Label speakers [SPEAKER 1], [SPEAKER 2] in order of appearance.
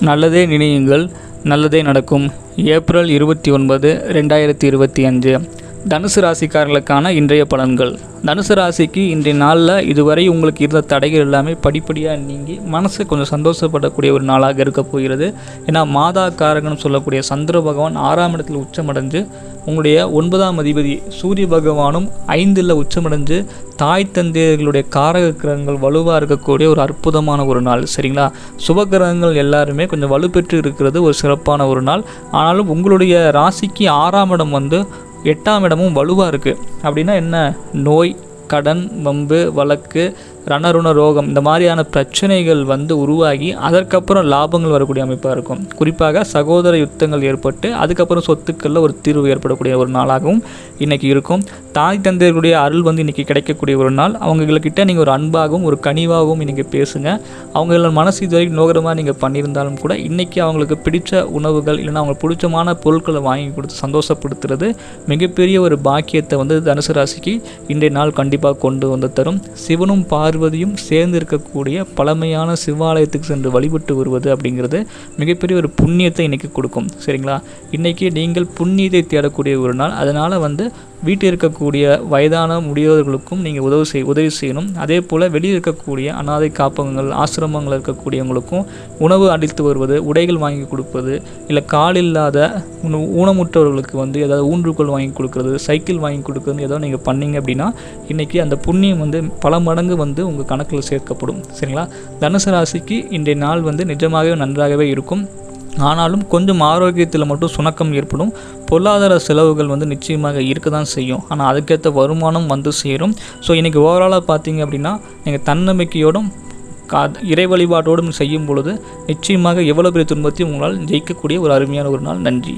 [SPEAKER 1] நல்லதே நினையுங்கள் நல்லதே நடக்கும். ஏப்ரல் இருபத்தி ஒன்பது ரெண்டாயிரத்தி இருபத்தி அஞ்சு. தனுசு ராசிக்காரர்களுக்கான இன்றைய பலன்கள். தனுசு ராசிக்கு இன்றைய நாளில் இதுவரை உங்களுக்கு இருந்த தடைகள் எல்லாமே படிப்படியாக நீங்கி மனசு கொஞ்சம் சந்தோஷப்படக்கூடிய ஒரு நாளாக இருக்க போகிறது. ஏன்னா மாதா காரகன் சொல்லக்கூடிய சந்திர பகவான் ஆறாம் இடத்தில் உச்சமடைஞ்சு உங்களுடைய ஒன்பதாம் அதிபதி சூரிய பகவானும் ஐந்தில் உச்சமடைஞ்சு தாய் தந்தையர்களுடைய காரக கிரகங்கள் வலுவாக இருக்கக்கூடிய ஒரு அற்புதமான ஒரு நாள் சரிங்களா? சுப கிரகங்கள் எல்லாருமே கொஞ்சம் வலுப்பெற்று இருக்கிறது ஒரு சிறப்பான ஒரு நாள். ஆனாலும் உங்களுடைய ராசிக்கு ஆறாம் இடம் வந்து எட்டாம் இடமும் வலுவாக இருக்குது அப்படின்னா என்ன? நோய் கடன் வம்பு வழக்கு ரணருண ரோகம் இந்த மாதிரியான பிரச்சனைகள் வந்து உருவாகி அதற்கப்புறம் லாபங்கள் வரக்கூடிய அமைப்பாக இருக்கும். குறிப்பாக சகோதர யுத்தங்கள் ஏற்பட்டு அதுக்கப்புறம் சொத்துக்களில் ஒரு தீர்வு ஏற்படக்கூடிய ஒரு நாளாகவும் இன்றைக்கி இருக்கும். தாய் தந்தையர்களுடைய அருள் வந்து இன்றைக்கி கிடைக்கக்கூடிய ஒரு நாள். அவங்கக்கிட்ட நீங்கள் ஒரு அன்பாகவும் ஒரு கனிவாகவும் இன்றைக்கி பேசுங்க. அவங்கள மனசு இது வரைக்கும் நோகரமாக நீங்கள் பண்ணியிருந்தாலும் கூட இன்றைக்கி அவங்களுக்கு பிடித்த உணவுகள் இல்லைன்னா அவங்களுக்கு பிடிச்சமான பொருட்களை வாங்கி கொடுத்து சந்தோஷப்படுத்துறது மிகப்பெரிய ஒரு பாக்கியத்தை வந்து தனுசு ராசிக்கு இன்றைய நாள் கண்டிப்பாக கொண்டு வந்து தரும். சிவனும் பார்வதியும் சேர்ந்து இருக்கக்கூடிய பழமையான சிவாலயத்துக்கு சென்று வழிபட்டு வருவது அப்படிங்கிறது மிகப்பெரிய ஒரு புண்ணியத்தை இன்றைக்கி கொடுக்கும். சரிங்களா? இன்றைக்கி நீங்கள் புண்ணியத்தை தேடக்கூடிய ஒரு நாள். அதனால் வந்து வீட்டில் இருக்கக்கூடிய வயதான முதியோர்களுக்கும் நீங்கள் உதவி செய் உதவி செய்யணும். அதே போல் வெளியில் இருக்கக்கூடிய அனாதை காப்பகங்கள் ஆசிரமங்கள் இருக்கக்கூடியவங்களுக்கும் உணவு அளித்து வருவது உடைகள் வாங்கி கொடுப்பது இல்லை கால் இல்லாத ஊனமுற்றவர்களுக்கு வந்து ஏதாவது ஊன்றுகோல் வாங்கி கொடுக்குறது சைக்கிள் வாங்கி கொடுக்குறது ஏதோ நீங்கள் பண்ணீங்க அப்படின்னா இன்றைக்கி அந்த புண்ணியம் வந்து பல மடங்கு வந்து உங்கள் கணக்கில் சேர்க்கப்படும். சரிங்களா? தனுசு ராசிக்கு இன்றைய நாள் வந்து நிஜமாகவே நன்றாகவே இருக்கும். ஆனாலும் கொஞ்சம் ஆரோக்கியத்தில் மட்டும் சுணக்கம் ஏற்படும். பொருளாதார செலவுகள் வந்து நிச்சயமாக இருக்க தான் செய்யும். ஆனால் அதுக்கேற்ற வருமானம் வந்து சேரும். ஸோ இன்றைக்கி ஓவராலாக பார்த்தீங்க அப்படின்னா நீங்கள் தன்னம்பிக்கையோடும் கா இறை வழிபாட்டோடும் செய்யும் பொழுது நிச்சயமாக எவ்வளோ பெரிய துன்பத்தையும் உங்களால் ஜெயிக்கக்கூடிய ஒரு அருமையான ஒரு நாள். நன்றி.